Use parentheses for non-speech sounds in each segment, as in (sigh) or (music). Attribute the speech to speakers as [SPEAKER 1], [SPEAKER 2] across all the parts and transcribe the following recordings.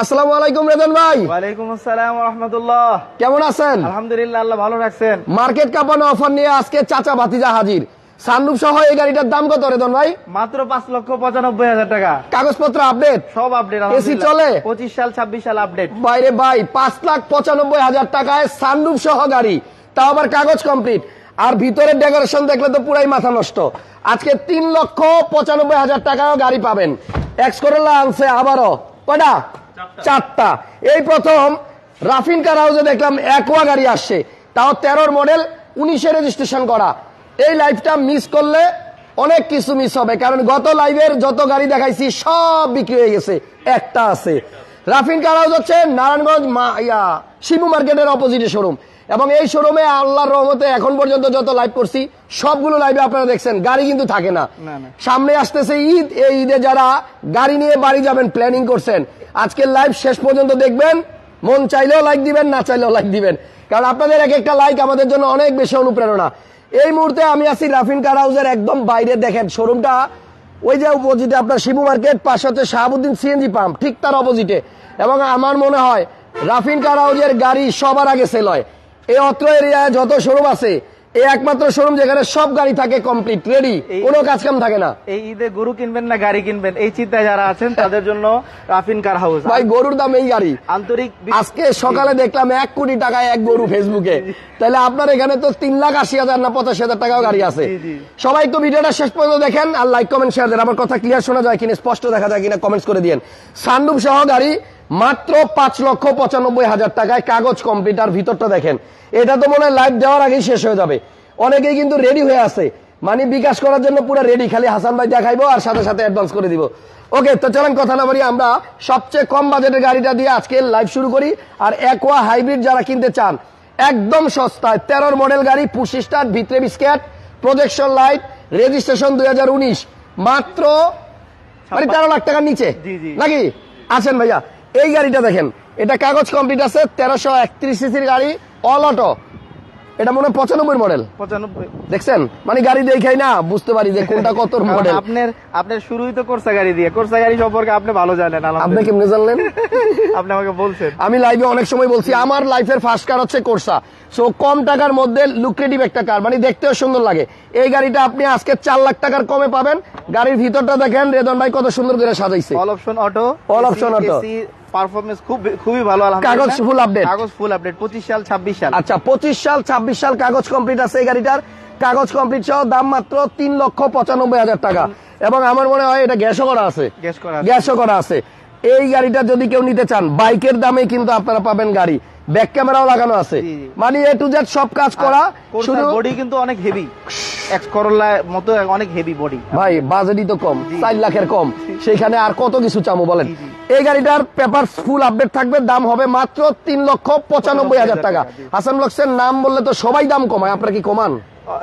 [SPEAKER 1] আসসালামু আলাইকুম রেজন ভাই।
[SPEAKER 2] ওয়ালাইকুম আসসালাম রহমতুল্লাহ।
[SPEAKER 1] কেমন আছেন?
[SPEAKER 2] আলহামদুলিল্লাহ আল্লাহ ভালো রাখছেন।
[SPEAKER 1] মার্কেট কাপানো অফার নিয়ে আজকে চাচা ভাতিজা হাজির। সানরুফ সহ এই গাড়িটার দাম কত রেজন ভাই?
[SPEAKER 2] মাত্র পাঁচ লক্ষ পঁচানব্বই হাজার টাকা।
[SPEAKER 1] কাগজপত্র আপডেট
[SPEAKER 2] সব আপডেট
[SPEAKER 1] AC চলে?
[SPEAKER 2] পঁচিশ সাল ছাব্বিশ সাল আপডেট
[SPEAKER 1] বাইরে ভাই পাঁচ লাখ পঁচানব্বই হাজার টাকায় সানরুফ সহ গাড়ি। তাও আবার কাগজ কমপ্লিট আর ভিতরের ডেকোরেশন দেখলে তো পুরাই মাথা নষ্ট। আজকে তিন লক্ষ পঁচানব্বই হাজার টাকাও গাড়ি পাবেন। এক্স করোলা আনছে আবারও। কয়টা? চারটা। এই প্রথম রাফিন কার হাউসে দেখলাম, একোয়া গাড়ি আসছে। তাও তেরোর মডেল, উনিশে রেজিস্ট্রেশন করা। এই লাইফটা মিস করলে অনেক কিছু মিস হবে, কারণ গত লাইভের যত গাড়ি দেখাইছি, সব বিক্রি হয়ে গেছে। একটা আছে। রাফিন কার হাউস হচ্ছে নারায়ণগঞ্জ মা- ইয়া শিবু মার্কেটের অপোজিটে শোরুম এবং এই শোরুমে আল্লাহর রহমতে এখন পর্যন্ত যত লাইভ করছি সবগুলো লাইভে আপনারা দেখছেন গাড়ি কিন্তু থাকে না। সামনে আসতেছে ঈদ এই ঈদে যারা গাড়ি নিয়ে বাড়ি যাবেন প্ল্যানিং করছেন আজকের লাইভ শেষ পর্যন্ত দেখবেন মন চাইলেও লাইক দিবেন না চাইলেও লাইক দিবেন। কারণ আপনাদের এক একটা লাইক আমাদের জন্য অনেক বেশি অনুপ্রেরণা। এই মুহূর্তে আমি আছি রাফিন কার হাউসের একদম বাইরে দেখেন শোরুমটা ওই যে অপোজিটে আপনার শিবু মার্কেট পাশে হচ্ছে শাহাবুদ্দিন সিএনজি পাম্প ঠিক তার অপোজিটে এবং আমার মনে হয় রাফিন কার হাউসের গাড়ি সবার আগে সেল হয়। এই অত্র এরিয়ায় যত শোরুম আছে এই একমাত্র শোরুম যেখানে সব গাড়ি থাকে কমপ্লিট রেডি কোনো কাজ কাম থাকে না।
[SPEAKER 2] এই ঈদে গরু কিনবেন না গাড়ি কিনবেন এই চিন্তায় যারা আছেন তাদের জন্য রাফিন কার হাউস
[SPEAKER 1] ভাই গরুর দাম এই গাড়ি।
[SPEAKER 2] আন্তরিক
[SPEAKER 1] আজকে সকালে দেখলাম এক কোটি টাকায় এক গরু ফেসবুকে তাহলে আপনার এখানে তো তিন লাখ আশি হাজার না পঁচাশি হাজার টাকাও গাড়ি আছে। সবাই তো ভিডিওটা শেষ পর্যন্ত দেখেন আর লাইক কমেন্ট শেয়ার দেন। আমার কথা ক্লিয়ার শোনা যায় কিনা স্পষ্ট দেখা যায় কিনা কমেন্টস করে দিয়েন। সানরুফ সহ গাড়ি মাত্র পাঁচ লক্ষ পঁচানব্বই হাজার টাকায় কাগজ কম্পিউটার ভিতরটা দেখেন। এটা তো মনে হয় লাইভ দেওয়ার আগেই শেষ হয়ে যাবে। অনেকেই কিন্তু রেডি হয়ে আছে। মানে বিকাশ করার জন্য পুরো রেডি খালি হাসান ভাই দেখাইবো আর সাথে সাথে অ্যাডভান্স করে দিব। ওকে তো চলেন কথা না বলি আমরা সবচেয়ে কম বাজেটের গাড়িটা দিয়ে আজকে লাইভ শুরু করি। আর একোয়া হাইব্রিড যারা কিনতে চান একদম সস্তায় তেরোর মডেল গাড়ি পুশি স্টার্ট ভিতরে বিস্কেট প্রজেকশন লাইট রেজিস্ট্রেশন দুই হাজার উনিশ। মাত্র মানে তেরো লাখ টাকার নিচে। নাকি? আছেন ভাইয়া। এই গাড়িটা দেখেন এটা কাগজ কমপ্লিট আছে তেরোশো একত্রিশ সিসির গাড়ি অল অটো এটা মনে হয় পঁচানব্বই মডেল
[SPEAKER 2] পঁচানব্বই।
[SPEAKER 1] দেখছেন? মানে গাড়ি দেখাই না বুঝতে পারি যে কোনটা কত মডেল
[SPEAKER 2] আপনার আপনার শুরুই তো কোর্সা গাড়ি দিয়ে। কোর্সা গাড়ি সম্পর্কে আপনি ভালো জানেন
[SPEAKER 1] আপনি কেমনে জানলেন? (laughs)
[SPEAKER 2] আপনি আমাকে বলছেন।
[SPEAKER 1] আমি লাইভে অনেক সময় বলছি আমার লাইফের ফার্স্ট কার হচ্ছে কোর্সা সো কম টাকার মধ্যে লুক্রেটিভ একটা কার মানে দেখতেও সুন্দর লাগে। এই গাড়িটা আপনি আজকে চার লাখ টাকার কমে পাবেন। গাড়ির ভিতরটা দেখেন রেদন ভাই কত সুন্দর করে সাজাইছে।
[SPEAKER 2] All option auto
[SPEAKER 1] All option auto।
[SPEAKER 2] Performance খুব খুবই ভালো
[SPEAKER 1] কাগজ ফুল আপডেট
[SPEAKER 2] কাগজ ফুল আপডেট পঁচিশ সাল ছাব্বিশ সাল।
[SPEAKER 1] আচ্ছা পঁচিশ সাল ছাব্বিশ সাল কাগজ কমপ্লিট আছে এই গাড়িটার। কাগজ কমপ্লিট সহ দাম মাত্র তিন লক্ষ পঁচানব্বই হাজার টাকা। এবং আমার মনে হয় এটা গ্যাসও করা আছে।
[SPEAKER 2] গ্যাস করা আছে।
[SPEAKER 1] গ্যাসও করা আছে। এই গাড়িটা যদি কেউ নিতে চান বাইকের দামে কিন্তু আপনারা পাবেন গাড়ি। ব্যাক ক্যামেরাও লাগানো আছে। মানে এ টু জেড সব কাজ করা শুধু
[SPEAKER 2] বডি কিন্তু অনেক হেভি এক্স করোলা মতো অনেক হেভি বডি
[SPEAKER 1] ভাই বাজেটই তো কম। চার লাখের কম। সেখানে আর কত কিছু চামো বলেন। এই গাড়িটার পেপার ফুল আপডেট থাকবে দাম হবে মাত্র তিন লক্ষ পঁচানব্বই হাজার টাকা। হাসান ব্লকসের নাম বললে তো সবাই দাম কমায় আপনারা কি কমান?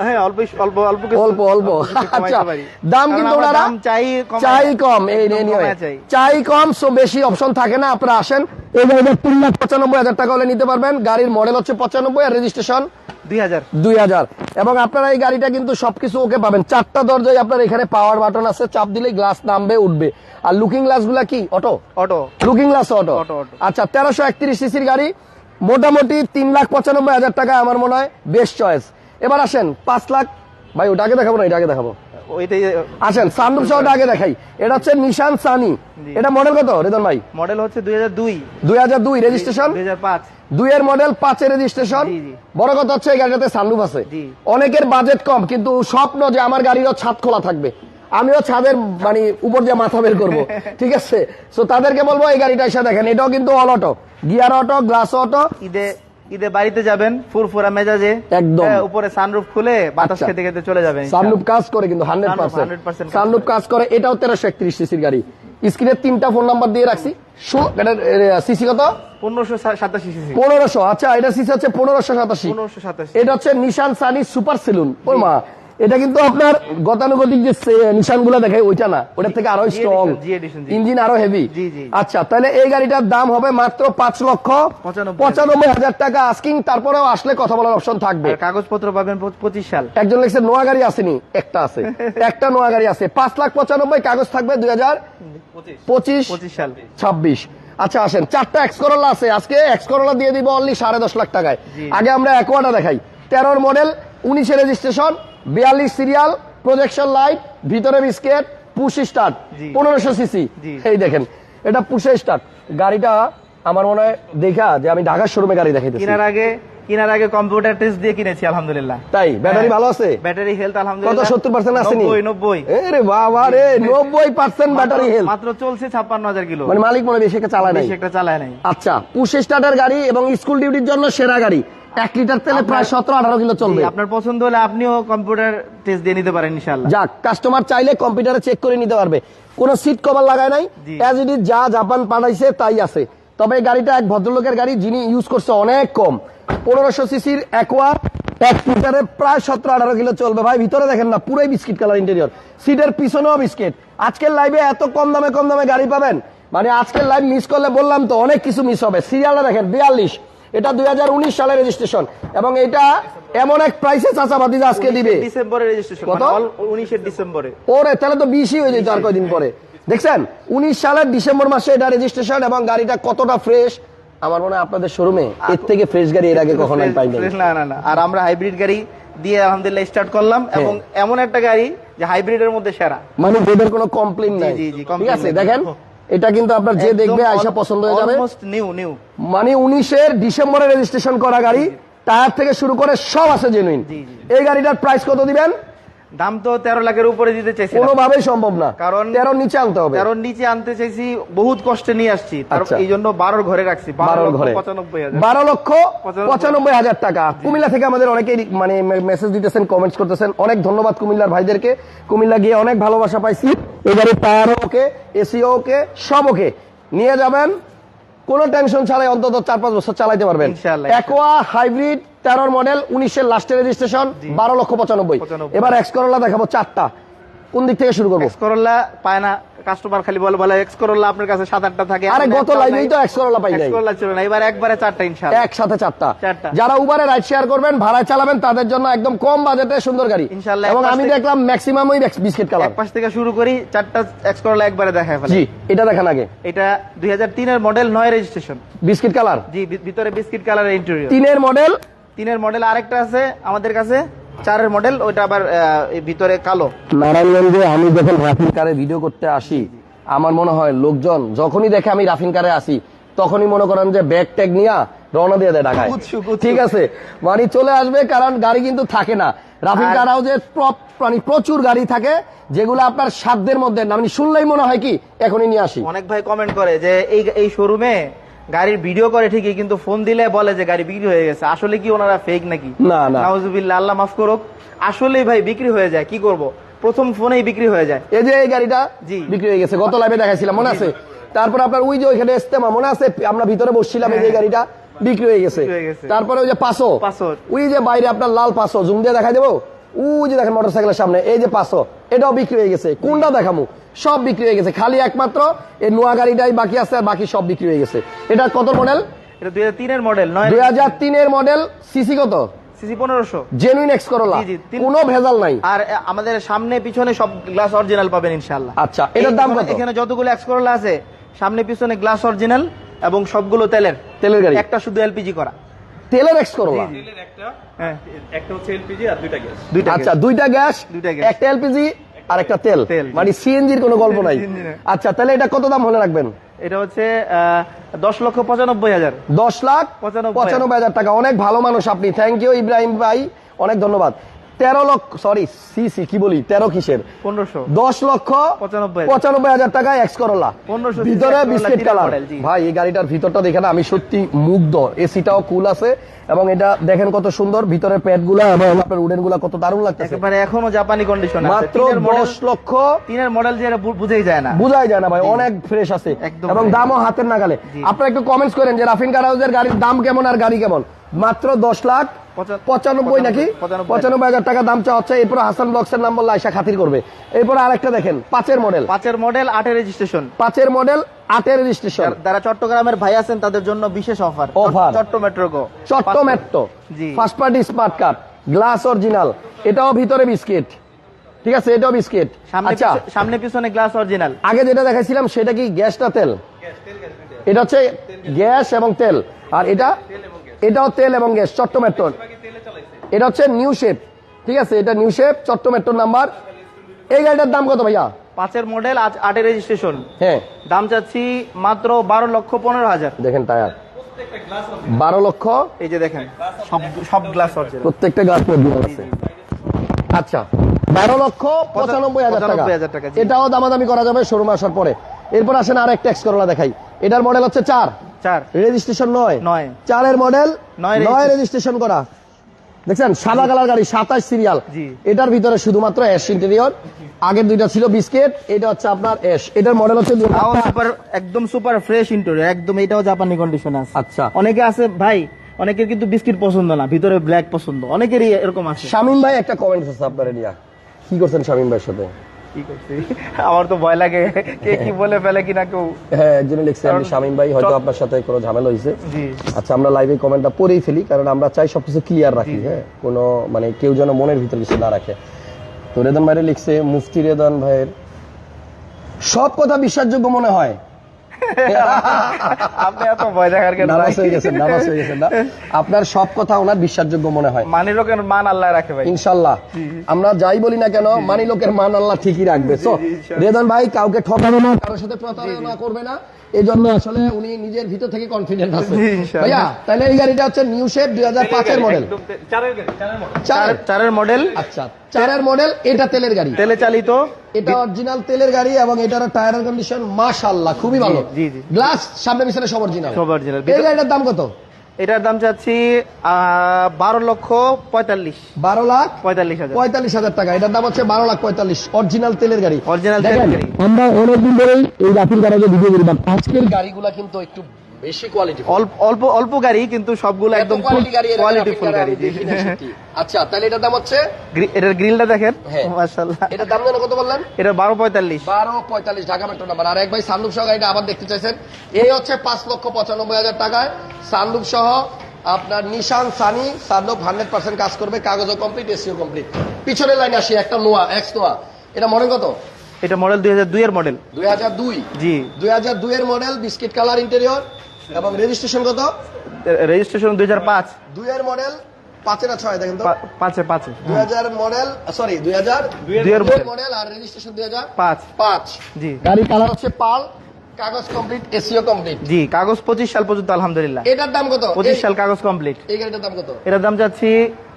[SPEAKER 2] হ্যাঁ অল্প অল্প অল্প কিছু-
[SPEAKER 1] অল্প অল্প।
[SPEAKER 2] কিছু কমাইতে
[SPEAKER 1] আচ্ছা
[SPEAKER 2] পারি।
[SPEAKER 1] দাম
[SPEAKER 2] কারণ
[SPEAKER 1] কিন্তু
[SPEAKER 2] আমরা
[SPEAKER 1] ওনারা
[SPEAKER 2] দাম চাই কমাই-
[SPEAKER 1] চাই কম এই নিয়ে
[SPEAKER 2] একদম
[SPEAKER 1] নিয়ে।
[SPEAKER 2] কমায় চাই।
[SPEAKER 1] চাই কম সো বেশি অপশন থাকে না আপনারা আসেন। এই গাড়িটা তিন লাখ পঁচানব্বই হাজার টাকা হলে নিতে পারবেন। গাড়ির মডেল হচ্ছে পঁচানব্বই আর রেজিস্ট্রেশন
[SPEAKER 2] দুই হাজার।
[SPEAKER 1] এবং আপনারা এই গাড়িটা কিন্তু সবকিছু ওকে পাবেন। চারটা দরজায় আপনার এখানে পাওয়ার বাটন আছে চাপ দিলে গ্লাস নামবে উঠবে। আর লুকিং গ্লাসগুলা কি? Auto
[SPEAKER 2] auto
[SPEAKER 1] looking glass auto. আচ্ছা তেরোশো একত্রিশ সিসির গাড়ি। মোটামুটি তিন লাখ পঁচানব্বই হাজার টাকা আমার মনে হয় বেস্ট চয়েস এবার আসেন পাঁচ লাখ। ভাই ওটা আগে দেখাবো না এটা আগে দেখাবো।
[SPEAKER 2] ওইটাই
[SPEAKER 1] আসেন সানরুফ সহটা আগে দেখাই। এটা হচ্ছে নিশান সানি। এটা মডেল কত রেদন ভাই?
[SPEAKER 2] মডেল হচ্ছে দুই হাজার দুই।
[SPEAKER 1] দুই হাজার দুই রেজিস্ট্রেশন
[SPEAKER 2] দুই হাজার পাঁচ।
[SPEAKER 1] দুইয়ের মডেল পাঁচের রেজিস্ট্রেশন। বড় কথা হচ্ছে এই গাড়িটাতে সানরুফ আছে। অনেকের বাজেট কম কিন্তু স্বপ্ন যে আমার গাড়িরও ছাদ খোলা থাকবে। আমিও ছাদের মানে উপর দিয়ে মাথা বের করব। (laughs) ঠিক আছে? তো তাদেরকে বলব এই গাড়িটা এসে দেখেন এটাও কিন্তু all auto gear auto glass auto
[SPEAKER 2] ঈদে বাড়িতে যাবেন ফুরফুরা মেজাজে
[SPEAKER 1] একদম।
[SPEAKER 2] হ্যাঁ, উপরে সানরুফ খুলে বাতাস
[SPEAKER 1] আচ্ছা।
[SPEAKER 2] খেতে খেতে চলে যাবেন
[SPEAKER 1] সানরুফ কাজ করে কিন্তু হান্ড্রেড পার্সেন্ট সানরুফ কাজ করে। এটাও তেরোশো একত্রিশ সিসির গাড়ি। স্ক্রিনে তিনটা ফোন নাম্বার দিয়ে রাখছি। সিসি কত?
[SPEAKER 2] পনেরোশো সাতাশি
[SPEAKER 1] পনেরোশো আচ্ছা এটা সিসি হচ্ছে পনেরোশো সাতাশি।
[SPEAKER 2] পনেরোশো সাতাশি।
[SPEAKER 1] এটা হচ্ছে নিশান সানি সুপার সেলুন ও মা এটা কিন্তু আপনার গতানুগতিক যে নিশানগুলো দেখায় ওইটা না। ওটা থেকে
[SPEAKER 2] আরও
[SPEAKER 1] স্ট্রং। ইঞ্জিন আরও হেভি। আচ্ছা তাহলে এই গাড়িটার দাম হবে মাত্র পাঁচ লক্ষ
[SPEAKER 2] পঁচানব্বই
[SPEAKER 1] হাজার। টাকা আস্কিং তারপরেও আসলে কথা বলার অপশন থাকবে।
[SPEAKER 2] কাগজপত্র পাবেন পঁচিশ সাল।
[SPEAKER 1] একজন লেখছে নোয়া গাড়ি আসেনি। একটা আছে। (laughs) একটা নোয়া গাড়ি আছে। পাঁচ লাখ পঁচানব্বই কাগজ থাকবে দুই হাজার পঁচিশ।
[SPEAKER 2] পঁচিশ সাল।
[SPEAKER 1] ছাব্বিশ। আচ্ছা আসেন। চারটা এক্স করোলা আছে। আজকে এক্স করোলা দিয়ে দিব অনলি সাড়ে দশ লাখ টাকায়। আগে আমরা একোয়াটা দেখাই। তেরোর মডেল উনিশে রেজিস্ট্রেশন বিয়াল্লিশ সিরিয়াল প্রজেকশন লাইট ভিতরে বিস্কেট পুশ স্টার্ট পনেরোশো সিসি এই দেখেন এটা পুষে স্টার্ট গাড়িটা আমার মনে হয় দেখা যে আমি ঢাকার শোরুমে গাড়ি দেখাইতেছি।
[SPEAKER 2] কেনার আগে কেনার আগে কম্পিউটার টেস্ট দিয়ে কিনেছি আলহামদুলিল্লাহ।
[SPEAKER 1] তাই? ব্যাটারি। ভালো আছে?
[SPEAKER 2] ব্যাটারি হেলথ আলহামদুলিল্লাহ।
[SPEAKER 1] কত
[SPEAKER 2] আলহামদুলিল্লাহ
[SPEAKER 1] সত্তর পার্সেন্ট আসেনি
[SPEAKER 2] নব্বই নব্বই।
[SPEAKER 1] রে বাবা রে নব্বই পার্সেন্ট ব্যাটারি হেলথ
[SPEAKER 2] মাত্র চলছে ছাপ্পান্ন হাজার কিলো।
[SPEAKER 1] মানে মালিক মনে হয় বেশি একটা চালায় নাই।
[SPEAKER 2] বেশি একটা চালায় নাই।
[SPEAKER 1] আচ্ছা পুশ স্টার্টার গাড়ি এবং স্কুল ডিউটির জন্য সেরা গাড়ি। এক লিটার তেলে প্রায় সতেরো আঠারো কিলো চলবে।
[SPEAKER 2] আপনার পছন্দ হলে আপনিও কম্পিউটার টেস্ট দিয়ে নিতে পারেন ইনশাল্লাহ
[SPEAKER 1] যাক কাস্টমার চাইলে কম্পিউটারে চেক করে নিতে পারবে। কোনো সিট কভার লাগায় নাই। অ্যাজ ইট ইজ যা জাপান পাঠাইছে তাই আছে। তবে এই গাড়িটা এক ভদ্রলোকের গাড়ি যিনি ইউজ করছে অনেক কম। পনেরোশো সিসির একোয়া এক লিটারে প্রায় সতেরো আঠারো কিলো চলবে। ভাই ভিতরে দেখেন না পুরোই বিস্কিট কালার ইন্টেরিয়র সিটের পিছনেও বিস্কিট। আজকের লাইভে এত কম দামে কম দামে গাড়ি পাবেন? মানে আজকের লাইভ মিস করলে বললাম তো অনেক কিছু মিস হবে। সিরিয়ালটা দেখেন বিয়াল্লিশ। এটা দুই হাজার উনিশ সালের রেজিস্ট্রেশন এবং এটা এমন এক প্রাইসে চাচাবাদি আজকে দিবে।
[SPEAKER 2] ডিসেম্বরে রেজিস্ট্রেশন
[SPEAKER 1] কত?
[SPEAKER 2] উনিশের ডিসেম্বরে।
[SPEAKER 1] ওরে তাহলে তো বিশই হয়ে যেত আর কয়দিন পরে। দেখছেন? উনিশ সালের ডিসেম্বর মাসে এটা রেজিস্ট্রেশন এবং গাড়িটা কতটা ফ্রেশ আমার মনে হয় আপনাদের শোরুমে এর থেকে ফ্রেশ গাড়ি এর আগে কখনো পাইনি।
[SPEAKER 2] না না না। আর আমরা হাইব্রিড গাড়ি দিয়ে আলহামদুলিল্লাহ স্টার্ট করলাম
[SPEAKER 1] হ্যাঁ।
[SPEAKER 2] এবং এমন একটা গাড়ি যে হাইব্রিডের মধ্যে সেরা।
[SPEAKER 1] মানে ওদের কোনো কমপ্লেন নাই। ঠিক আছে দেখেন? এটা কিন্তু আপনার যে দেখবে আয়সা পছন্দ হয়ে যাবে।
[SPEAKER 2] নিউ নিউ
[SPEAKER 1] মানে উনিশের ডিসেম্বরে রেজিস্ট্রেশন করা গাড়ি টায়ার থেকে শুরু করে সব আছে জেনুইন। এই গাড়িটার প্রাইস কত দিবেন?
[SPEAKER 2] দাম তো তেরো লাখের উপরে দিতে চাইছি
[SPEAKER 1] কোনোভাবেই সম্ভব না।
[SPEAKER 2] কারণ-
[SPEAKER 1] তেরো নিচে আনতে হবে।
[SPEAKER 2] তেরোর নিচে আনতে চাইছি বহুত কষ্টে নিয়ে আসছি।
[SPEAKER 1] আচ্ছা।
[SPEAKER 2] এই জন্য বারোর ঘরে রাখছি। বারো
[SPEAKER 1] বারোর ঘরে।
[SPEAKER 2] পঁচানব্বই হাজার।
[SPEAKER 1] বারো লক্ষ
[SPEAKER 2] পঁচানব্বই।
[SPEAKER 1] পঁচানব্বই হাজার টাকা। কুমিল্লা থেকে আমাদের অনেকেই মানে মেসেজ দিতেছেন কমেন্টস করতেছেন। অনেক ধন্যবাদ কুমিল্লার ভাইদেরকে। কুমিল্লা গিয়ে অনেক ভালোবাসা পাইছি। এবারে টায়ারও ওকে এসিও ওকে সব ওকে নিয়ে যাবেন। কোন টেনশন ছাড়াই অন্তত চার পাঁচ বছর চালাইতে পারবেন। একোয়া হাইব্রিড তেরোর মডেল উনিশের লাস্টের রেজিস্ট্রেশন বারো লক্ষ পঁচানব্বই। এবার এক্স করোলা দেখাবো চারটা। কোন দিক থেকে শুরু করব?
[SPEAKER 2] করোলা পায় না কাস্টমার খালি বলে বলে এক্স করোলা আপনার কাছে সাত আটটা থাকে
[SPEAKER 1] আরে গত লাইভেই তো এক্স করোলা পাই
[SPEAKER 2] এক্স
[SPEAKER 1] নাই।
[SPEAKER 2] করোলা ছিল না এবার একবারে চারটা ইনশাআল্লাহ।
[SPEAKER 1] একসাথে চারটা।
[SPEAKER 2] চারটা।
[SPEAKER 1] যারা উবারে রাইড শেয়ার করবেন ভাড়ায় চালাবেন তাদের জন্য একদম কম বাজেটে সুন্দর গাড়ি।
[SPEAKER 2] ইনশাআল্লাহ,
[SPEAKER 1] এবং আমি দেখলাম ম্যাক্সিমাম ওই বিস্কিট কালার
[SPEAKER 2] এক পাশ থেকে শুরু করি চারটা এক্স করোলা একবারে দেখায় ফেলে।
[SPEAKER 1] জি এটা দেখেন আগে।
[SPEAKER 2] এটা দুই হাজার তিনের মডেল নয় রেজিস্ট্রেশন
[SPEAKER 1] বিস্কিট কালার
[SPEAKER 2] জি ভিতরে বিস্কিট কালারের ইন্টেরিয়র
[SPEAKER 1] তিনের মডেল
[SPEAKER 2] তিনের মডেল আরেকটা আছে আমাদের কাছে চারের মডেল ওইটা আবার ভিতরে কালো।
[SPEAKER 1] নারায়ণগঞ্জে আমি যখন রাফিন কারে ভিডিও করতে আসি আমার মনে হয় লোকজন যখনই দেখে আমি রাফিন কারে আসি তখনই মনে করেন যে ব্যাগ ট্যাগ নিয়ে রওনা দিয়ে দেয় ঢাকায়। ঠিক আছে? মানে চলে আসবে কারণ গাড়ি কিন্তু থাকে না। রাফিন কার প্র- মানে প্রচুর গাড়ি থাকে যেগুলো আপনার সাধ্যের মধ্যে না মানে শুনলেই মনে হয় কি এখনই নিয়ে আসি।
[SPEAKER 2] অনেক ভাই কমেন্ট করে যে এই এই শোরুমে গাড়ির ভিডিও করে ঠিকই কিন্তু ফোন দিলে বলে যে গাড়ি বিক্রি হয়ে গেছে আসলে কি ওনারা ফেক নাকি
[SPEAKER 1] না, না।
[SPEAKER 2] নাউজুবিল্লাহ আল্লাহ মাফ করুক আসলেই ভাই বিক্রি হয়ে যায় কি করব প্রথম ফোনেই বিক্রি হয়ে যায়
[SPEAKER 1] এই যে এই গাড়িটা
[SPEAKER 2] জি।
[SPEAKER 1] বিক্রি হয়ে গেছে গত লাইভে দেখাইছিলাম মনে আছে তারপর আপনার ওই যে ওইখানে ইস্তেমা মনে আছে আমরা ভিতরে বসছিলাম এই যে
[SPEAKER 2] হ্যাঁ।
[SPEAKER 1] গাড়িটা বিক্রি হয়ে গেছে। তারপরে ওই যে পাঁচো
[SPEAKER 2] পাঁচশো।
[SPEAKER 1] ওই যে বাইরে আপনার লাল পাঁচশো জুম দিয়ে দেখাই দেবো ওই যে দেখেন মোটরসাইকেলের সামনে এই যে পাঁচশো এটাও বিক্রি হয়ে গেছে। কোনটা দেখামু? সব বিক্রি হয়ে গেছে খালি একমাত্র এই নোয়া গাড়িটাই বাকি আছে আর বাকি সব বিক্রি হয়ে গেছে। এটা কত মডেল
[SPEAKER 2] এটা দুই হাজার তিনের মডেল নয়
[SPEAKER 1] দুই হাজার তিনের মডেল সিসি কত?
[SPEAKER 2] সিসি পনেরোশো।
[SPEAKER 1] জেনুইন এক্স করোলা
[SPEAKER 2] জি, জি, তিন-
[SPEAKER 1] কোনো ভেজাল নাই।
[SPEAKER 2] আর আমাদের সামনে পিছনে সব গ্লাস অরিজিনাল পাবেন ইনশাল্লাহ
[SPEAKER 1] আচ্ছা, এটার দাম
[SPEAKER 2] এখানে-
[SPEAKER 1] কত?
[SPEAKER 2] এখানে যতগুলো এক্স করলা আছে সামনে পিছনে গ্লাস অরিজিনাল এবং সবগুলো তেলের।
[SPEAKER 1] তেলের গাড়ি।
[SPEAKER 2] একটা শুধু এলপিজি করা।
[SPEAKER 1] তেলের এক্স করলা
[SPEAKER 3] একটা
[SPEAKER 2] হ্যাঁ।
[SPEAKER 3] হচ্ছে এলপিজি আর দুইটা গ্যাস।
[SPEAKER 2] দুইটা
[SPEAKER 1] আচ্ছা দুইটা গ্যাস একটা এলপিজি আর একটা তেল।
[SPEAKER 2] তেল।
[SPEAKER 1] মানে সিএনজির কোনো গল্প নাই। আচ্ছা তাহলে এটা কত দাম হলে রাখবেন?
[SPEAKER 2] এটা হচ্ছে আহ, দশ লক্ষ পঁচানব্বই হাজার।
[SPEAKER 1] দশ লাখ।
[SPEAKER 2] পঁচানব্বই
[SPEAKER 1] হাজার টাকা। অনেক ভালো মানুষ আপনি। থ্যাংক ইউ ইব্রাহিম ভাই। অনেক ধন্যবাদ। তেরো লক্ষ সরি সি সি কি বলি? তেরো কিসের?
[SPEAKER 2] পনেরোশো।
[SPEAKER 1] দশ লক্ষ
[SPEAKER 2] পঁচানব্বই হাজার।
[SPEAKER 1] টাকায় এক্স করলা ভিতরে বিস্কিট কালার ভাই এই গাড়িটার ভিতরটা দেখে না আমি সত্যি মুগ্ধ। এসিটাও কুল আছে এবং এটা দেখেন কত সুন্দর। ভিতরে প্যাডগুলা এবং আপনার উডেনগুলা কত দারুণ লাগতেছে।
[SPEAKER 2] একেবারে এখনও জাপানি কন্ডিশন
[SPEAKER 1] মাত্র দশ লক্ষ
[SPEAKER 2] তিনের মডেল যে বুঝেই যায় না।
[SPEAKER 1] বুঝাই যায় না ভাই অনেক ফ্রেশ আছে। এবং দামও হাতের নাগালে। আপনারা একটু কমেন্টস করেন যে রাফিন কার হাউসের গাড়ির দাম কেমন আর গাড়ি কেমন? মাত্র দশ লাখ পঁচানব্বই নাকি?
[SPEAKER 2] পঁচানব্বই।
[SPEAKER 1] হাজার টাকা দাম চাওয়া হচ্ছে। এরপর হাসান বক্সের নাম বললে আয়সা খাতির করবে। এরপর আরেকটা দেখেন পাঁচের মডেল।
[SPEAKER 2] পাঁচের মডেল আটের রেজিস্ট্রেশন
[SPEAKER 1] পাঁচের মডেল আটের রেজিস্ট্রেশন
[SPEAKER 2] যারা চট্টগ্রামের ভাই আছেন তাদের জন্য বিশেষ অফার
[SPEAKER 1] Offer।
[SPEAKER 2] চট্ট মেট্রো গো।
[SPEAKER 1] Chatta metro first party smart card glass original এটাও ভিতরে বিস্কিট ঠিক আছে এটাও বিস্কিট
[SPEAKER 2] সামনে
[SPEAKER 1] আচ্ছা।
[SPEAKER 2] সামনে পিছনে গ্লাস অরিজিনাল
[SPEAKER 1] আগে যেটা দেখাইছিলাম সেটা কি? গ্যাসটা তেল। এটা হচ্ছে গ্যাস এবং তেল। আর এটা এটাও তেল এবং গ্যাস চট্ট মেট্রো
[SPEAKER 3] বাকি তেলে চালাইছে
[SPEAKER 1] এটা হচ্ছে নিউ শেপ ঠিক আছে? এটা নিউ শেপ চট্ট মেট্রোর নাম্বার। এই গাড়িটার দাম কত ভাইয়া?
[SPEAKER 2] পাঁচের মডেল আজ আটের রেজিস্ট্রেশন
[SPEAKER 1] হ্যাঁ।
[SPEAKER 2] দাম চাচ্ছি মাত্র বারো লক্ষ পনেরো হাজার।
[SPEAKER 1] দেখেন টায়ার।
[SPEAKER 3] প্রত্যেকটা গ্লাস
[SPEAKER 1] বারো লক্ষ।
[SPEAKER 2] এই যে দেখেন সব সব গ্লাস
[SPEAKER 1] প্রত্যেকটা অরিজিনাল আছে। আচ্ছা বারো লক্ষ পঁচানব্বই হাজার টাকা।
[SPEAKER 2] 95,000 টাকা, জি।
[SPEAKER 1] এটাও দামাদামি করা যাবে শোরুম আসার পরে। এরপর আসেন আর একটা এক্স করলা দেখাই। এটার মডেল হচ্ছে চার।
[SPEAKER 2] চার।
[SPEAKER 1] রেজিস্ট্রেশন নয়।
[SPEAKER 2] নয়।
[SPEAKER 1] চারের মডেল
[SPEAKER 2] নয়
[SPEAKER 1] রেজিস্ট্রেশন করা। দেখছেন? সাদা কালার গাড়ি সাতাশ সিরিয়াল এটার ভিতরে শুধুমাত্র অ্যাশ ইন্টেরিয়র আগের দুইটা ছিল বিস্কিট এটা হচ্ছে আপনার অ্যাশ এটার মডেল হচ্ছে
[SPEAKER 2] সুপার একদম সুপার ফ্রেশ ইন্টেরিয়র একদম এটাও জাপানি কন্ডিশন আছে।
[SPEAKER 1] আচ্ছা।
[SPEAKER 2] অনেকে আছে ভাই অনেকের কিন্তু বিস্কিট পছন্দ না ভিতরে ব্ল্যাক পছন্দ। অনেকেরই এরকম আছে।
[SPEAKER 1] শামিম ভাই একটা কমেন্ট আছে আপনার এরিয়া। কি করছেন শামিম ভাইয়ের সাথে?
[SPEAKER 2] কি করছি? আমার তো ভয় লাগে। কে কি বলে ফেলে কিনা কেউ।
[SPEAKER 1] হ্যাঁ একজনে লিখছে আমি শামিম ভাই হয়তো আপনার সাথে কোনো ঝামেলা হয়েছে। আচ্ছা আমরা লাইভে কমেন্টটা পড়েই ফেলি কারণ আমরা চাই সবকিছু ক্লিয়ার রাখি হ্যাঁ। কোনো মানে কেউ যেন মনের ভিতরে কিছু না রাখে। তো রেদন ভাইরে লিখছে মুফতি রেদন ভাইয়ের সব কথা বিশ্বাসযোগ্য মনে হয়। (laughs)
[SPEAKER 2] আপনি এত ভয় দেখার কেন
[SPEAKER 1] নার্ভাস হয়ে গেছেন নার্ভাস হয়ে গেছেন না? (laughs) আপনার সব কথা ওনার বিশ্বাসযোগ্য মনে হয়।
[SPEAKER 2] মানি লোকের মান আল্লাহ রাখে ভাই।
[SPEAKER 1] ইনশাল্লাহ। আমরা যাই বলি না কেন মানি লোকের মান আল্লাহ ঠিকই রাখবে। তো রেদন ভাই কাউকে ঠকাবে না কারোর সাথে প্রতারণা করবে না। এই জন্য আসলে উনি নিজের ভিতর থেকে কনফিডেন্ট আছে ভাইয়া তাহলে এই গাড়িটা হচ্ছে নিউ শেপ দুই হাজার পাঁচের মডেল
[SPEAKER 3] চারের মডেল
[SPEAKER 1] চার।
[SPEAKER 2] চার- চারের মডেল
[SPEAKER 1] আচ্ছা চারের মডেল এটা তেলের গাড়ি।
[SPEAKER 2] তেলে চালিত।
[SPEAKER 1] এটা অরিজিনাল তেলের গাড়ি এবং এটার টায়ারের কন্ডিশন মাশাল্লাহ খুবই ভালো।
[SPEAKER 2] জি, জি।
[SPEAKER 1] গ্লাস সামনে পিছনে সব অরিজিনাল। এই গাড়িটার দাম কত?
[SPEAKER 2] এটার দাম চাচ্ছি আহ, বারো লক্ষ পঁয়তাল্লিশ।
[SPEAKER 1] বারো লাখ
[SPEAKER 2] পঁয়তাল্লিশ হাজার।
[SPEAKER 1] পঁয়তাল্লিশ হাজার টাকা। এটার দাম হচ্ছে বারো লাখ পঁয়তাল্লিশ। অরিজিনাল তেলের গাড়ি।
[SPEAKER 2] অরিজিনাল তেলের গাড়ি।
[SPEAKER 1] আমরা অনেকদিন ধরেই এই রাতের গাড়িতে ভিডিও করলাম আজকের গাড়িগুলা কিন্তু একটু বেশি কোয়ালিটি
[SPEAKER 2] অল্প অল্প গাড়ি কিন্তু সবগুলো একদম কোয়ালিটি ফুল গাড়ি
[SPEAKER 1] আচ্ছা তাহলে এটার দাম হচ্ছে?
[SPEAKER 2] এটার গ্রিলটা দেখেন?
[SPEAKER 1] হ্যাঁ।
[SPEAKER 2] মাশাল্লাহ
[SPEAKER 1] এটার দাম যেন কত বললেন?
[SPEAKER 2] এটা
[SPEAKER 1] ঢাকা মেট্রো নাম্বার আর এক ভাই সানলুপ সহ গাড়িটা আবার দেখতে চাইছেন। এই হচ্ছে পাঁচ লক্ষ পঁচানব্বই হাজার টাকায়। সানলুপ সহ আপনার নিশান সানি হান্ড্রেড পার্সেন্ট কাজ করবে কাগজও কমপ্লিট এসিও কমপ্লিট পিছনের লাইন আসি একটা নোয়া এক্স নোয়া এটা মনে কত?
[SPEAKER 2] এটা মডেল দুই হাজার দুই এর মডেল
[SPEAKER 1] দুই হাজার দুই।
[SPEAKER 2] জি।
[SPEAKER 1] দুই হাজার দুই এর মডেল বিস্কিট কালার ইন্টেরিয়র এবং রেজিস্ট্রেশন কত?
[SPEAKER 2] রেজিস্ট্রেশন দুই হাজার পাঁচ।
[SPEAKER 1] দুই এর মডেল পাঁচে না ছয় দেখেন তো।
[SPEAKER 2] পাঁচে পাঁচে।
[SPEAKER 1] দুই হাজার মডেল সরি দুই হাজার
[SPEAKER 2] model।
[SPEAKER 1] মডেল আর রেজিস্ট্রেশন দুই হাজার
[SPEAKER 2] পাঁচ।
[SPEAKER 1] পাঁচ।
[SPEAKER 2] জি।
[SPEAKER 1] গাড়ি কালার হচ্ছে পাল কাগজ কমপ্লিট এসিও কমপ্লিট
[SPEAKER 2] জি কাগজ পঁচিশ সাল পর্যন্ত আলহামদুলিল্লাহ।
[SPEAKER 1] এটার দাম কত?
[SPEAKER 2] পঁচিশ সাল কাগজ কমপ্লিট
[SPEAKER 1] এই গাড়িটার দাম কত?
[SPEAKER 2] এটার দাম যাচ্ছি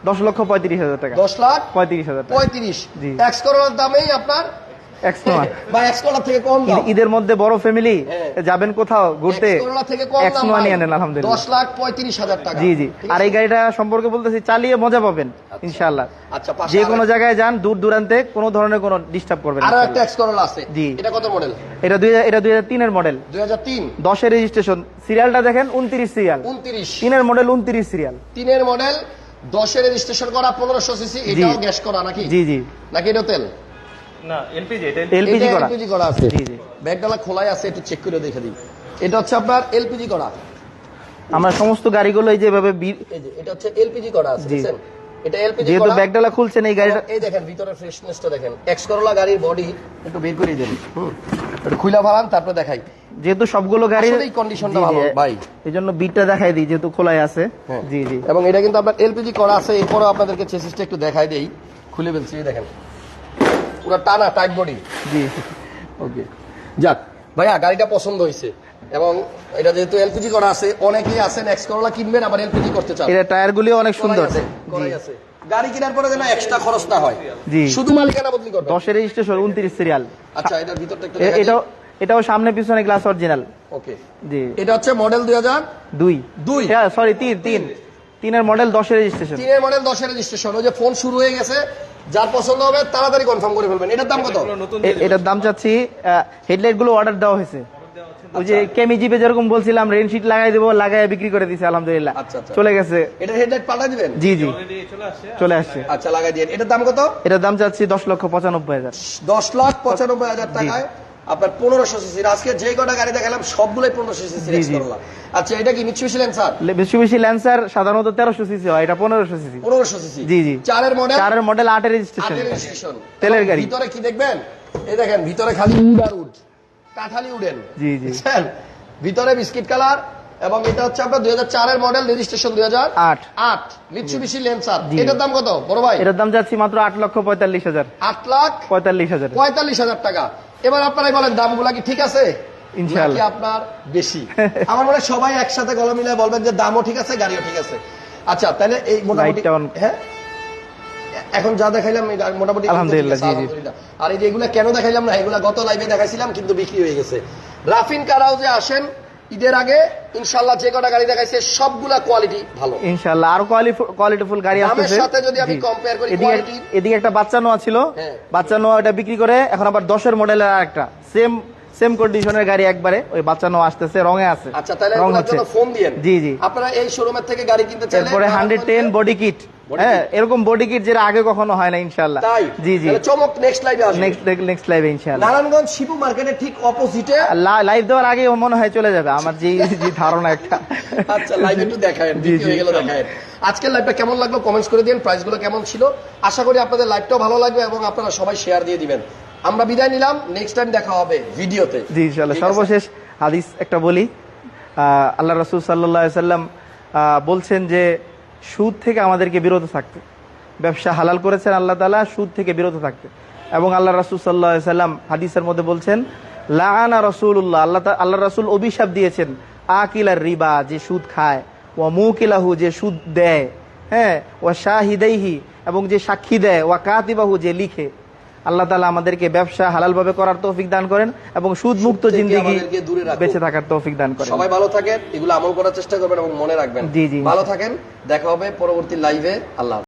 [SPEAKER 2] দশ লক্ষ পঁয়ত্রিশ হাজার টাকা।
[SPEAKER 1] দশ লাখ
[SPEAKER 2] পঁয়ত্রিশ হাজার
[SPEAKER 1] পঁয়ত্রিশ।
[SPEAKER 2] জি।
[SPEAKER 1] এক্স করোনার দামেই আপনার (laughs)
[SPEAKER 2] ঈদের মধ্যে বড় ফ্যামিলি। যাবেন কোথাও ঘুরতে।
[SPEAKER 1] এক্স করোনা থেকে কম
[SPEAKER 2] এক্স
[SPEAKER 1] দাম
[SPEAKER 2] নোয়া
[SPEAKER 1] ভাই।
[SPEAKER 2] নিয়ে নেন আলহামদুলিল্লাহ।
[SPEAKER 1] দশ লাখ পঁয়ত্রিশ হাজার টাকা।
[SPEAKER 2] জি জি। আর এই গাড়িটা সম্পর্কে বলতেছি চালিয়ে মজা পাবেন ইনশাআল্লাহ।
[SPEAKER 1] আচ্ছা
[SPEAKER 2] যে কোনো জায়গায় যান দূর দূরান্তে কোনো ধরনের কোনো ডিস্টার্ব করবেন
[SPEAKER 1] আরও একটা এক্স আছে।
[SPEAKER 2] জি।
[SPEAKER 1] এটা কত মডেল
[SPEAKER 2] এটা দুই এটা দুই হাজার তিনের মডেল
[SPEAKER 1] দুই হাজার তিন।
[SPEAKER 2] দশের রেজিস্ট্রেশন সিরিয়ালটা দেখেন উনত্রিশ সিরিয়াল
[SPEAKER 1] উনত্রিশ।
[SPEAKER 2] তিনের মডেল উনত্রিশ সিরিয়াল
[SPEAKER 1] তিনের মডেল দশের রেজিস্ট্রেশন করা পনেরোশো সিসি এটাও গ্যাস করা নাকি?
[SPEAKER 2] জি জি।
[SPEAKER 1] নাকি এটা তেল?
[SPEAKER 3] না এলপিজি এটা
[SPEAKER 2] এলপিজি করা।
[SPEAKER 1] এলপিজি করা আছে।
[SPEAKER 2] জি, জি।
[SPEAKER 1] ব্যাগডালা খোলাই আছে একটু চেক করে দেখে দিই। এটা হচ্ছে আপনার এলপিজি করা।
[SPEAKER 2] আমরা সমস্ত গাড়িগুলো এই যেভাবে বি-
[SPEAKER 1] এই যে এটা হচ্ছে এলপিজি করা আছে
[SPEAKER 2] জি।
[SPEAKER 1] এটা এলপিজি
[SPEAKER 2] যেহেতু
[SPEAKER 1] করা।
[SPEAKER 2] ব্যাগডালা খুলছেন এই গাড়িটা
[SPEAKER 1] এই দেখেন ভিতরে ফ্রেশনেসটা দেখেন। এক্স করোলা গাড়ির বডি একটু বের করে দেন। হুম। একটু খুইলা ভাড়ান তারপরে দেখাই।
[SPEAKER 2] যেহেতু সবগুলো গাড়ি
[SPEAKER 1] আসলেই conditionটা ভালো, ভাই।
[SPEAKER 2] এই জন্য বিটটা দেখাই দিই যেহেতু খোলাই আছে।
[SPEAKER 1] হ্যাঁ।
[SPEAKER 2] জি জি।
[SPEAKER 1] এবং এটা কিন্তু আপনার এলপিজি করা আছে এরপরও আপনাদেরকে চেসিসটা একটু দেখাই দেই। খুলে ফেলছি দেখেন। পুরো টানা টাইট বডি।
[SPEAKER 2] জি।
[SPEAKER 1] ওকে। যাক। ভাইয়া গাড়িটা পছন্দ হয়েছে। এবং এটা যেহেতু এলপিজি করা আছে অনেকেই আছেন এক্স করোলা কিনবেন আবার এলপিজি করতে চান।
[SPEAKER 2] এটা অনেক সুন্দর।
[SPEAKER 1] আছে, আছে। গাড়ি কেনার পরে যেন এক্সট্রা খরচ না হয়।
[SPEAKER 2] জি।
[SPEAKER 1] শুধু মালিকানা বদলি করবে
[SPEAKER 2] দশের রেজিস্ট্রেশন উনত্রিশ সিরিয়াল
[SPEAKER 1] আচ্ছা এটার ভিতরটা একটু
[SPEAKER 2] এটাও এটাও সামনে পিছনে গ্লাস অরিজিনাল
[SPEAKER 1] ওকে।
[SPEAKER 2] জি।
[SPEAKER 1] এটা হচ্ছে মডেল দুই হাজার?
[SPEAKER 2] দুই।
[SPEAKER 1] দুই?
[SPEAKER 2] সরি তিন তিন। তিনের মডেল দশের রেজিস্ট্রেশন
[SPEAKER 1] তিনের মডেল দশের রেজিস্ট্রেশন ওই যে ফোন শুরু হয়ে গেছে যার পছন্দ হবে তাড়াতাড়ি কনফার্ম করে ফেলবেন। এটার দাম কত?
[SPEAKER 2] এটার দাম চাচ্ছি হেডলাইটগুলো অর্ডার দেওয়া হয়েছে। ওই যে কেমি জিপে যেরকম বলছিলাম রেন শিট লাগাই দেবো লাগাই বিক্রি করে দিছে আলহামদুলিল্লাহ।
[SPEAKER 1] আচ্ছা, আচ্ছা।
[SPEAKER 2] চলে গেছে।
[SPEAKER 1] এটা হেডলাইট পাল্টা দিবেন?
[SPEAKER 2] জি জি।
[SPEAKER 3] চলে আসছে।
[SPEAKER 2] চলে আসছে
[SPEAKER 1] আচ্ছা লাগাই দিয়ে। এটার দাম কত?
[SPEAKER 2] এটার দাম চাচ্ছি দশ লক্ষ পঁচানব্বই হাজার।
[SPEAKER 1] দশ লাখ পঁচানব্বই হাজার টাকায়। আপনার পনেরোশো সিসির আজকে যে কটা গাড়ি দেখালাম সবগুলোই পনেরোশো সিসির
[SPEAKER 2] জি,
[SPEAKER 1] এক্স
[SPEAKER 2] জি।
[SPEAKER 1] করলা আচ্ছা এটা কি মিচুবিশি ল্যান্সার
[SPEAKER 2] বেশি বেশি ল্যান্সার সাধারণত তেরোশো সিসি হয় এটা পনেরোশো সিসি।
[SPEAKER 1] পনেরোশো সিসি।
[SPEAKER 2] জি, জি।
[SPEAKER 1] চারের মডেল
[SPEAKER 2] চারের মডেল আটের রেজিস্ট্রেশন তেলের গাড়ি।
[SPEAKER 1] ভিতরে কি দেখবেন? এই দেখেন ভিতরে খালি উড আর উড কাঠালি উডেন
[SPEAKER 2] জি, জি।
[SPEAKER 1] বুঝছেন? ভিতরে বিস্কিট কালার এবং এটা হচ্ছে আপনার দুই হাজার চারের মডেল রেজিস্ট্রেশন দুই হাজার
[SPEAKER 2] আট।
[SPEAKER 1] আট। Mitsubishi Lancer. এটার দাম কত বড় ভাই?
[SPEAKER 2] এটার দাম যাচ্ছি মাত্র আট লক্ষ পঁয়তাল্লিশ হাজার।
[SPEAKER 1] আট লাখ
[SPEAKER 2] পঁয়তাল্লিশ হাজার।
[SPEAKER 1] পঁয়তাল্লিশ হাজার টাকা। এবার আপনারাই বলেন দামগুলা কি ঠিক আছে? নাকি আপনার বেশি? আমার মনে সবাই একসাথে গলা মিলায় বলবেন যে দামও ঠিক আছে গাড়িও ঠিক আছে। আচ্ছা তাহলে এই মোটামুটি হ্যাঁ? এখন যা দেখাইলাম মোটামুটি
[SPEAKER 2] আলহামদুলিল্লাহ।
[SPEAKER 1] আর এই যে এগুলা কেন দেখাইলাম না এগুলা গত লাইভে দেখাইছিলাম কিন্তু বিক্রি হয়ে গেছে। রাফিন কারাও যে আসেন। ঈদের আগে ইনশাল্লাহ যে কটা গাড়ি দেখাইছে সবগুলা কোয়ালিটি ভালো।
[SPEAKER 2] ইনশাল্লাহ আরও কোয়ালিটিফুল গাড়ি আসছে
[SPEAKER 1] সাথে যদি আমি কম্পেয়ার করি
[SPEAKER 2] এদিকে এদিকে একটা বাচ্চা নোয়া ছিল।
[SPEAKER 1] হ্যাঁ।
[SPEAKER 2] বাচ্চা নোয়া ওটা বিক্রি করে এখন আবার দশের মডেলের আর একটা সেম সেম কন্ডিশনের গাড়ি একবারে ওই বাচ্চা আসতেছে রঙে আছে।
[SPEAKER 1] আচ্ছা তাহলে
[SPEAKER 2] রং হচ্ছে।
[SPEAKER 1] ফোন দিয়েন
[SPEAKER 2] জি জি।
[SPEAKER 1] আপনারা এই শোরুমের থেকে গাড়ি কিনতে চাইলে
[SPEAKER 2] এরপরে হান্ড্রেড টেন বডি কিট হ্যাঁ এরকম বডি কিট যেটা আগে কখনো হয় না ইনশাল্লাহ জি জি।
[SPEAKER 1] চমক নেক্সট লাইভে আসবে।
[SPEAKER 2] নেক্সট নেক্সট লাইভে
[SPEAKER 1] নারায়ণগঞ্জ শিবু মার্কেটের ঠিক অপোজিটে
[SPEAKER 2] লাইভ দেওয়ার আগে মনে হয় চলে যাবে আমার যে যে ধারণা একটা।
[SPEAKER 1] আচ্ছা লাইভ একটু দেখায়। হয়ে গেল দেখায় আজকের লাইভটা কেমন লাগল? কমেন্টস করে দিন প্রাইসগুলো কেমন ছিল? আশা করি আপনাদের লাইভটাও ভালো লাগবে এবং আপনারা সবাই শেয়ার দিয়ে দিবেন। আমরা বিদায় নিলাম। নেক্সট টাইম দেখা হবে ভিডিওতে।
[SPEAKER 2] জি
[SPEAKER 1] আছে?
[SPEAKER 2] সর্বশেষ হাদিস একটা বলি। আল্লাহ রসুল সাল্লাহ সাল্লাম আহ, বলছেন যে সুদ থেকে আমাদেরকে বিরত থাকতে। ব্যবসা হালাল করেছেন আল্লাহ তালা সুদ থেকে বিরত থাকতে। এবং আল্লাহ রসুল সাল্লাহ সাল্লাম হাদিসের মধ্যে বলছেন লাআনা রসুল্লাহ আল্লাহ আল্লাহ রসুল অভিশাপ দিয়েছেন আকিলার রিবা যে সুদ খায় ও মুকিলাহু যে সুদ দেয় হ্যাঁ ও শাহিদাইহি এবং যে সাক্ষী দেয় ও কাতিবাহু যে লিখে। আল্লাহ তালা আমাদেরকে ব্যবসা হালালভাবে করার তৌফিক দান করেন এবং সুদ মুক্ত
[SPEAKER 1] থেকে
[SPEAKER 2] জিন্দিগি
[SPEAKER 1] দূরে
[SPEAKER 2] বেঁচে থাকার তৌফিক দান করেন
[SPEAKER 1] সবাই ভালো থাকেন এগুলো আমল করার চেষ্টা করবেন এবং মনে রাখবেন
[SPEAKER 2] জি, জি।
[SPEAKER 1] ভালো থাকেন দেখা হবে পরবর্তী লাইভে আল্লাহ।